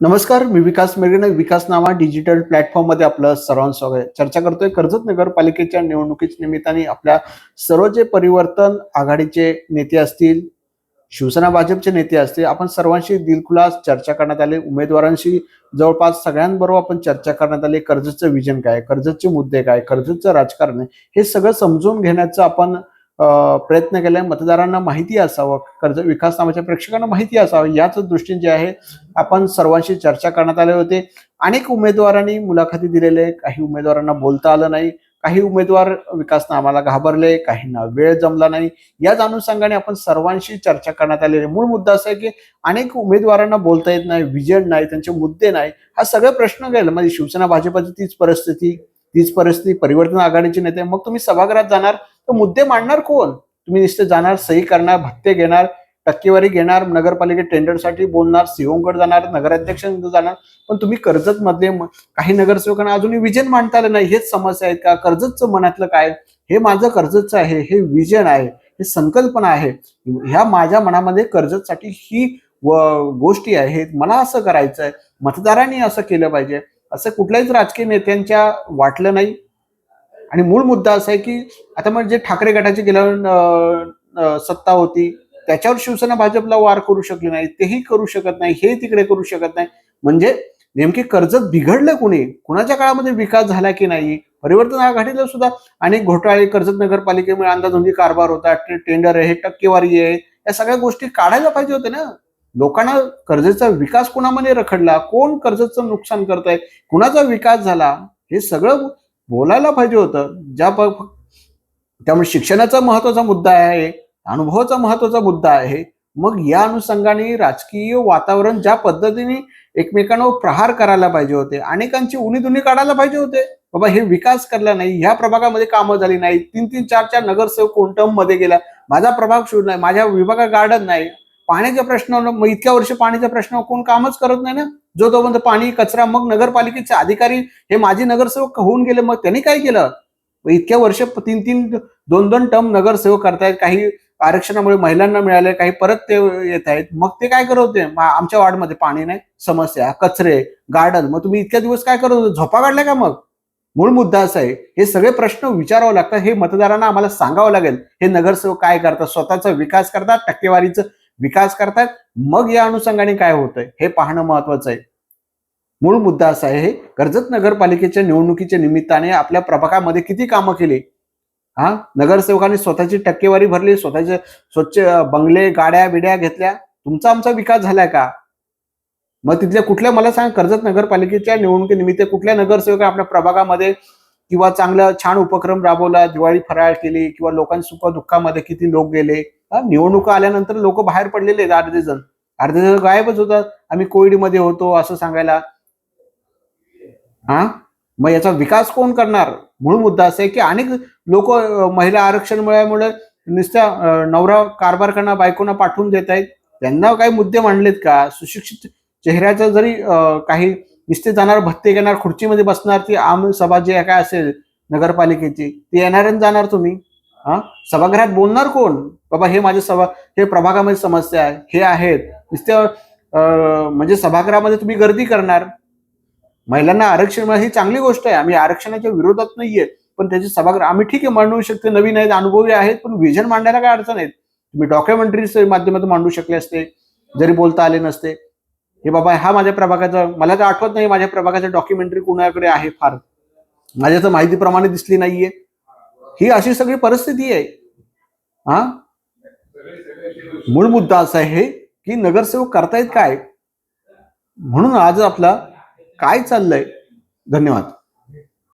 नमस्कार मी विकास मेघणे विकास नामा डिजिटल प्लॅटफॉर्ममध्ये आपलं सर्वांचं स्वागत. आहे चर्चा करतोय कर्जत नगरपालिकेच्या निवडणुकीच्या निमित्ताने आपल्या सर्व जे परिवर्तन आघाडीचे नेते असतील शिवसेना भाजपचे नेते असतील आपण सर्वांशी दिलखुलास चर्चा करण्यात आली. उमेदवारांशी जवळपास सगळ्यांबरोबर आपण चर्चा करण्यात आली. कर्जतचं विजन काय कर्जतचे मुद्दे काय कर्जतचं राजकारण आहे हे सगळं समजून घेण्याचं आपण प्रयत्न केलाय मतदारांना माहिती असावं कर्ज विकास नामाच्या प्रेक्षकांना माहिती असावं याच दृष्टीने जे आहे आपण सर्वांशी चर्चा करण्यात आले होते. अनेक उमेदवारांनी मुलाखती दिलेले आहे. काही उमेदवारांना बोलता आलं नाही काही उमेदवार विकास नामाला घाबरले काहींना वेळ जमला नाही. याच अनुषंगाने आपण सर्वांशी चर्चा करण्यात आलेली आहे. मूळ मुद्दा असा आहे की अनेक उमेदवारांना बोलता येत नाही विजन नाही त्यांचे मुद्दे नाही. हा सगळे प्रश्न गेला. म्हणजे शिवसेना भाजपाची तीच परिस्थिती तीच परिस्थिती परिवर्तन आघाडीचे नेते. मग तुम्ही सभागृहात जाणार तर मुद्दे मांडणार कोण? तुम्ही नुसते जाणार सही करणार भत्ते घेणार टक्केवारी घेणार नगरपालिके टेंडरसाठी बोलणार सिंहगड जाणार नगराध्यक्ष जाणार पण तुम्ही कर्जत मधले म- काही नगरसेवकांना अजूनही विजन मांडता आलं नाही. हेच समस्या आहेत का? कर्जतचं मनातलं काय? हे माझं कर्जतचं आहे हे विजन आहे हे संकल्पना आहे. ह्या माझ्या मनामध्ये कर्जतसाठी ही व- गोष्टी आहेत. मला असं करायचं आहे मतदारांनी असं केलं पाहिजे. असं कुठल्याच राजकीय नेत्यांच्या वाटलं नाही. आणि मूळ मुद्दा असा आहे की आता म्हणजे ठाकरे गटाची गेल्या सत्ता होती त्याच्यावर शिवसेना भाजपला वार करू शकली नाही तेही करू शकत नाही हे तिकडे करू शकत नाही. म्हणजे नेमके कर्जत बिघडलं कुणी? कुणाच्या काळामध्ये विकास झाला की नाही? परिवर्तन आघाडीला सुद्धा. अनेक घोटाळे कर्जत नगरपालिकेमुळे अंदाधुंदी कारभार होता टेंडर आहे टक्केवारी आहे या सगळ्या गोष्टी काढायला पाहिजे होते ना. लोकांना कर्जेचा विकास कोणामध्ये रखडला? कोण कर्जतचं नुकसान करत आहे कुणाचा विकास झाला? हे सगळं बोलायला पाहिजे होतं. ज्या प- त्यामुळे शिक्षणाचा महत्त्वाचा मुद्दा आहे अनुभवाचा महत्त्वाचा मुद्दा आहे. मग या अनुषंगाने राजकीय वातावरण ज्या पद्धतीने एकमेकांवर प्रहार करायला पाहिजे होते अनेकांची उणीधुणी काढायला पाहिजे होते. बाबा हे विकास करला नाही ह्या प्रभागामध्ये कामं झाली नाही तीन तीन चार चार नगरसेवक कोणत्या मध्ये गेला माझा प्रभाग शोध नाही माझ्या विभागात गार्डन नाही. पाण्याच्या प्रश्नावर मग इतक्या वर्ष पाण्याच्या प्रश्नावर कोण कामच करत नाही ना? जो तोपर्यंत पाणी कचरा मग नगरपालिकेचे अधिकारी हे माजी नगरसेवक होऊन गेले मग त्यांनी काय केलं? इतक्या वर्ष तीन तीन दोन दोन टर्म नगरसेवक करतायत काही आरक्षणामुळे महिलांना मिळाले काही परत ते येत आहेत. मग ते काय करत होते? आमच्या वार्डमध्ये पाणी नाही समस्या कचरे गार्डन मग तुम्ही इतक्या दिवस काय करत होते? झोपा काढल्या का मग? मूळ मुद्दा असा आहे हे सगळे प्रश्न विचारावं लागतात हे मतदारांना आम्हाला सांगावं लागेल. हे नगरसेवक काय करतात? स्वतःचा विकास करतात टक्केवारीचं विकास करतात मग या अनुषंगाने काय होतंय? हे पाहणं महत्वाचं आहे. मूळ मुद्दा असा आहे हे कर्जत नगरपालिकेच्या निवडणुकीच्या निमित्ताने आपल्या प्रभागामध्ये किती कामं केली? हा? नगरसेवकांनी स्वतःची टक्केवारी भरली स्वतःचे स्वच्छ बंगले गाड्या बिड्या घेतल्या. तुमचा आमचा विकास झालाय का? मग तिथल्या कुठल्या मला सांग कर्जत नगरपालिकेच्या निवडणुकीनिमित्त कुठल्या नगरसेवक आपल्या प्रभागामध्ये किंवा चांगला छान उपक्रम राबवला दिवाळी फराळ केली किंवा लोकांच्या सुख दुःखामध्ये किती लोक गेले? निवडणुका आल्यानंतर लोक बाहेर पडलेले आहेत अर्धे जण अर्धे जण गायबच होतात. आम्ही कोविडमध्ये होतो असं सांगायला. हा? मग याचा विकास कोण करणार? मूळ मुद्दा असा आहे की अनेक लोक महिला आरक्षण मिळाल्यामुळे नुसत्या नवरा कारभार करणं बायकोना पाठवून देत आहेत. त्यांना काही मुद्दे मांडलेत का? सुशिक्षित चेहऱ्याचा जरी काही नुसते जाणार भत्ते घेणार खुर्चीमध्ये बसणार ती आम सभा जे काय असेल? नगरपालिकेची. ती येणार जाणार तुम्ही. हा? सभागृहात बोलणार कोण? बाबा हे माझे सभा हे प्रभागामध्ये समस्या आहे हे आहेत. नुसत्या म्हणजे सभागृहामध्ये तुम्ही गर्दी करणार. महिलांना आरक्षण ही चांगली गोष्ट आहे. आम्ही आरक्षणाच्या विरोधात नाहीये. पण त्याची सभागृह आम्ही ठीक आहे मांडू शकते. नवीन आहेत अनुभवी आहेत पण विजन मांडायला काय अडचण आहेत? तुम्ही डॉक्युमेंटरी माध्यमातून मांडू शकले असते जरी बोलता आले नसते. हे बाबा हा माझ्या प्रभागाचा मला तर आठवत नाही माझ्या प्रभागाचं डॉक्युमेंटरी कुणाकडे आहे फार. माझ्या तर माहितीप्रमाणे दिसली नाहीये. ही अशी सगळी परिस्थिती आहे. हा? मूळ मुद्दा असा आहे की नगरसेवक करतायत काय? म्हणून आज आपला काय चाललंय? धन्यवाद.